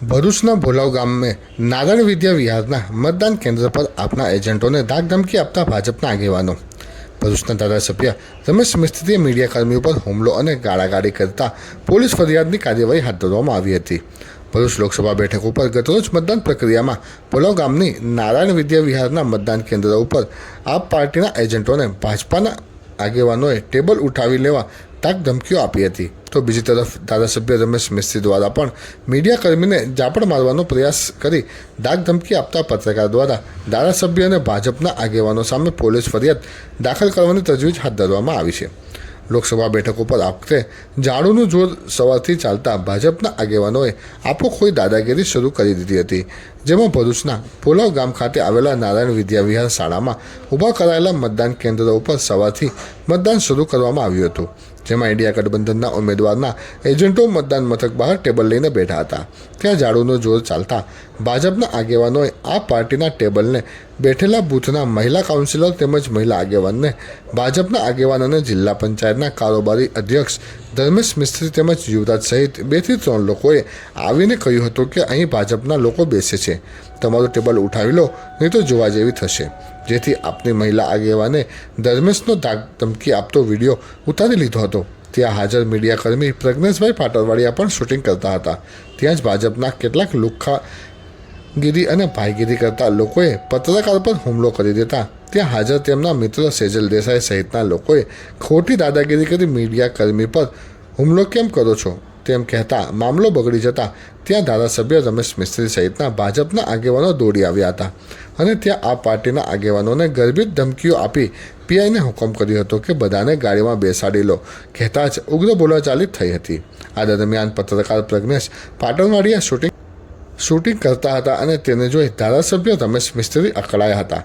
ભરૂચના ભોલાવ ગામે નારાયણ વિદ્યા વિહારના મતદાન કેન્દ્ર પર આપના એજન્ટોને ધાકધમકી આપતા ભાજપના આગેવાનો. ભરૂચના ધારાસભ્ય રમેશ મિસ્ત્રીએ મીડિયાકર્મી ઉપર હુમલો અને ગાળાગાળી કરતા પોલીસ ફરિયાદની કાર્યવાહી હાથ ધરવામાં આવી હતી. ભરૂચ લોકસભા બેઠક ઉપર ગતરોજ મતદાન પ્રક્રિયામાં ભોલાવ ગામની નારાયણ વિદ્યા વિહારના મતદાન કેન્દ્ર ઉપર આપ પાર્ટીના એજન્ટોને ભાજપાના આગેવાનોએ ટેબલ ઉઠાવી લેવા તાક ધમકીઓ આપી હતી. તો બીજી તરફ ધારાસભ્ય રમેશ મિસ્ત્રી દ્વારા પણ મીડિયાકર્મીને જાપડ મારવાનો પ્રયાસ કરી ડાક ધમકી આપતા પત્રકાર દ્વારા ધારાસભ્ય અને ભાજપના આગેવાનો સામે પોલીસ ફરિયાદ દાખલ કરવાની તજવીજ હાથ ધરવામાં આવી છે. લોકસભા બેઠક ઉપર આખરે ઝાડુનું જોર સવારથી ચાલતા ભાજપના આગેવાનોએ આપો ખોઈ દાદાગીરી શરૂ કરી દીધી હતી, જેમાં ભરૂચના પોલાવ ગામ ખાતે આવેલા નારાયણ વિદ્યાવિહાર શાળામાં ઊભા કરાયેલા મતદાન કેન્દ્રો ઉપર સવારથી મતદાન શરૂ કરવામાં આવ્યું હતું. જેમાં ઇન્ડિયા ગઠબંધનના ઉમેદવારના એજન્ટો મતદાન મથક બહાર ટેબલ લઈને બેઠા હતા. ત્યાં ઝાડુનો જોર ચાલતા ભાજપના આગેવાનોએ આ પાર્ટીના ટેબલને બેઠેલા બૂથના મહિલા કાઉન્સિલર તેમજ મહિલા આગેવાનને ભાજપના આગેવાન અને જિલ્લા પંચાયતના કારોબારી અધ્યક્ષ ધર્મેશ મિસ્ત્રી તેમજ યુવરાજ સહિત બેથી ત્રણ લોકોએ આવીને કહ્યું હતું કે અહીં ભાજપના લોકો બેસે છે. તમારું ટેબલ ઉઠાવી લો, નહીં તો જોવા જેવી થશે. જેથી આપની મહિલા આગેવાને ધર્મેશનો ધમકી આપતો વીડિયો ઉતારી લીધો હતો. ત્યાં હાજર મીડિયાકર્મી પ્રજ્ઞેશભાઈ પાટરવાડિયા પણ શૂટિંગ કરતા હતા. ત્યાં જ ભાજપના કેટલાક લુખ્ખા ગીરી અને ભાઈગીરી કરતા લોકોએ પત્રકાર પર હુમલો કરી દેતા ત્યાં હાજર તેમના મિત્ર સેજલ દેસાઈ સહિતના લોકોએ ખોટી દાદાગીરી કરી મીડિયા કર્મી પર હુમલો કેમ કરો છો? તેમ કહેતા મામલો બગડી જતા ત્યાં ધારાસભ્ય રમેશ મિસ્ત્રી સહિતના ભાજપના આગેવાનો દોડી આવ્યા હતા અને ત્યાં આ પાર્ટીના આગેવાનોને ગર્ભિત ધમકીઓ આપી પીઆઈને હુકમ કર્યો હતો કે બધાને ગાડીમાં બેસાડી લો, કહેતા જ ઉગ્ર બોલાચાલી થઈ હતી. આ દરમિયાન પત્રકાર પ્રજ્ઞેશ પાટણવાડિયા શૂટિંગ શૂટિંગ કરતા હતા અને તેને જોઈ ધારાસભ્ય રમેશ મિસ્ત્રી અકળાયા હતા.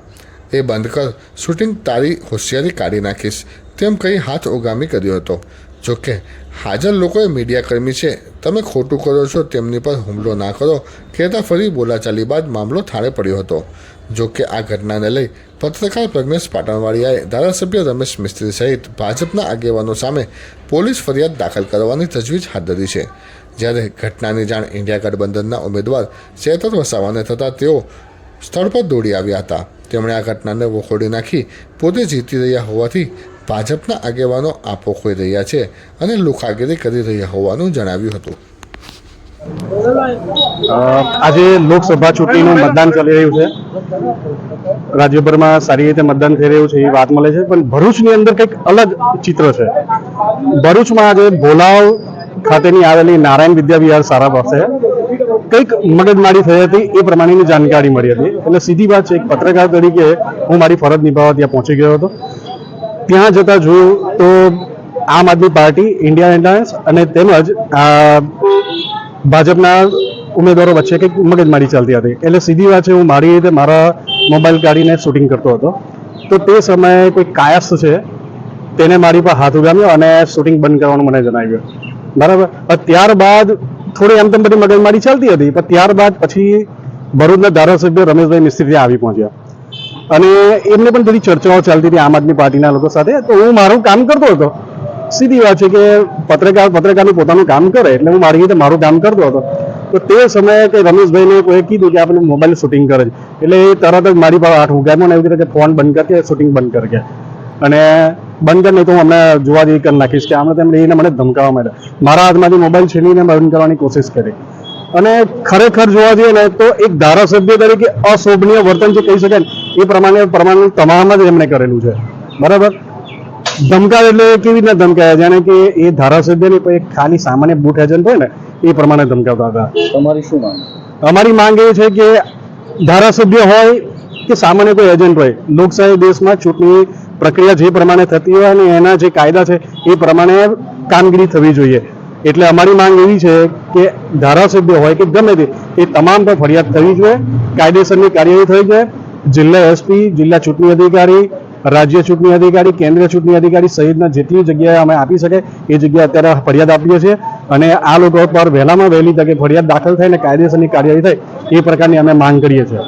એ બંધ કર. શૂટિંગ તારી હોશિયારી કાઢી નાખીશ. તેમ કહી હાથ ઉગામી કર્યો હતો. જોકે હાજર લોકોએ મીડિયાકર્મી છે. તમે ખોટું કરો છો, તેમની પર હુમલો ના કરો. કહેતા ફરી બોલાચાલી બાદ મામલો થાળે પડ્યો હતો. જોકે આ ઘટનાને લઈ પત્રકાર પ્રજ્ઞેશ પાટણવાડિયાએ ધારાસભ્ય રમેશ મિસ્ત્રી સહિત ભાજપના આગેવાનો સામે પોલીસ ફરિયાદ દાખલ કરવાની તજવીજ હાથ ધરી છે. જ્યારે ઘટનાની જાણ ઇન્ડિયા ગઠબંધનના ઉમેદવાર ચેતર વસાવાને થતાં તેઓ સ્થળ પર દોડી આવ્યા હતા. તેમણે આ ઘટનાને વખોડી નાખી. પોતે જીતી રહ્યા હોવાથી ભાજપના આગેવાનો આપો ખોઈ રહ્યા છે અને લુખાગીરી કરી રહ્યા હોવાનું જણાવ્યું હતું. આજે લોકસભા ચૂંટણીનું મતદાન ચાલી રહ્યું છે. રાજ્યભરમાં સારી રીતે મતદાન થઈ રહ્યું છે એ વાત મળે છે. પણ ભરૂચની અંદર કંઈક અલગ ચિત્ર છે. ભરૂચમાં આજે ભોલાવ ખાતેની આવેલી નારાયણ વિદ્યા વિહાર સારા પાસે કંઈક મગજમારી થઈ હતી, એ પ્રમાણેની જાણકારી મળી હતી. એટલે સીધી વાત છે, એક પત્રકાર તરીકે હું મારી ફરજ નિભાવવા ત્યાં પહોંચી ગયો હતો. ત્યાં જતા જોયું તો આમ આદમી પાર્ટી ઇન્ડિયા એલાયન્સ અને તેમજ ભાજપના ઉમેદવારો વચ્ચે કંઈક મગજમારી ચાલતી હતી. એટલે સીધી વાત છે, હું મારી રીતે મારા મોબાઈલ કાઢીને શૂટિંગ કરતો હતો. તો તે સમયે કોઈ કાયસ્થ છે, તેને મારી પર હાથ ઉગામ્યો અને શૂટિંગ બંધ કરવાનું મને જણાવ્યું. બરાબર? ત્યારબાદ થોડી એમ તેમ બધી મગજમારી ચાલતી હતી, પણ ત્યારબાદ પછી ભરૂચના ધારાસભ્ય રમેશભાઈ મિસ્ત્રી ત્યાં આવી પહોંચ્યા. અને એમને પણ બધી ચર્ચાઓ ચાલતી હતી આમ આદમી પાર્ટીના લોકો સાથે. તો હું મારું કામ કરતો હતો. સીધી વાત છે કે પત્રકાર, પત્રકારનું પોતાનું કામ કરે એટલે હું મારી રીતે મારું કામ કરતો હતો. તો તે સમયે કે રમેશભાઈને કોઈ કીધું કે આપણે મોબાઈલ શૂટિંગ કરે છે. એટલે એ તરત જ મારી પાસે આઠ ઉગાડ્યો ને એવી રીતે ફોન બંધ કરી શૂટિંગ બંધ કર કે. અને બંધ કરી નહીં તો હું હમણાં જોવા જેવી કરી નાખીશ કે આમને તેમને એને મને ધમકાવવા માંડ્યા. મારા હાથમાંથી મોબાઈલ છીનીને બંધ કરવાની કોશિશ કરી. અને ખરેખર જોવા જઈએ ને તો એક ધારાસભ્ય તરીકે અશોભનીય વર્તન જે કહી શકે એ પ્રમાણે પ્રમાણે તમામ જ એમણે કરેલું છે. બરાબર? ધમકાવે એટલે કેવી રીતના ધમકાયા? જાણે કે એ ધારાસભ્યની કોઈ એક ખાલી સામાન્ય બૂટ એજન્ટ હોય ને એ પ્રમાણે ધમકાવતા હતા. તમારી શું માંગ? અમારી માંગ એ છે કે ધારાસભ્ય હોય કે સામાન્ય કોઈ એજન્ટ હોય લોકશાહી દેશમાં ચૂંટણી પ્રક્રિયા જે પ્રમાણે થતી હોય અને એના જે કાયદા છે, એ પ્રમાણે કામગીરી થવી જોઈએ. એટલે અમારી માંગ એવી છે કે ધારાસભ્ય હોય કે ગમે તે, એ તમામ પર ફરિયાદ થવી જોઈએ, કાયદેસરની કાર્યવાહી થવી જોઈએ. જિલ્લા એસપી, જિલ્લા ચૂંટણી અધિકારી, રાજ્ય ચૂંટણી અધિકારી કેન્દ્રીય ચૂંટણી અધિકારી સહિતના જેટલી જગ્યાએ અમે આપી શકે, એ જગ્યાએ અત્યારે ફરિયાદ આપીએ છીએ. અને આ લોકો પર વહેલામાં વહેલી તકે ફરિયાદ દાખલ થાય અને કાયદેસરની કાર્યવાહી થાય, એ પ્રકારની અમે માંગ કરીએ છીએ.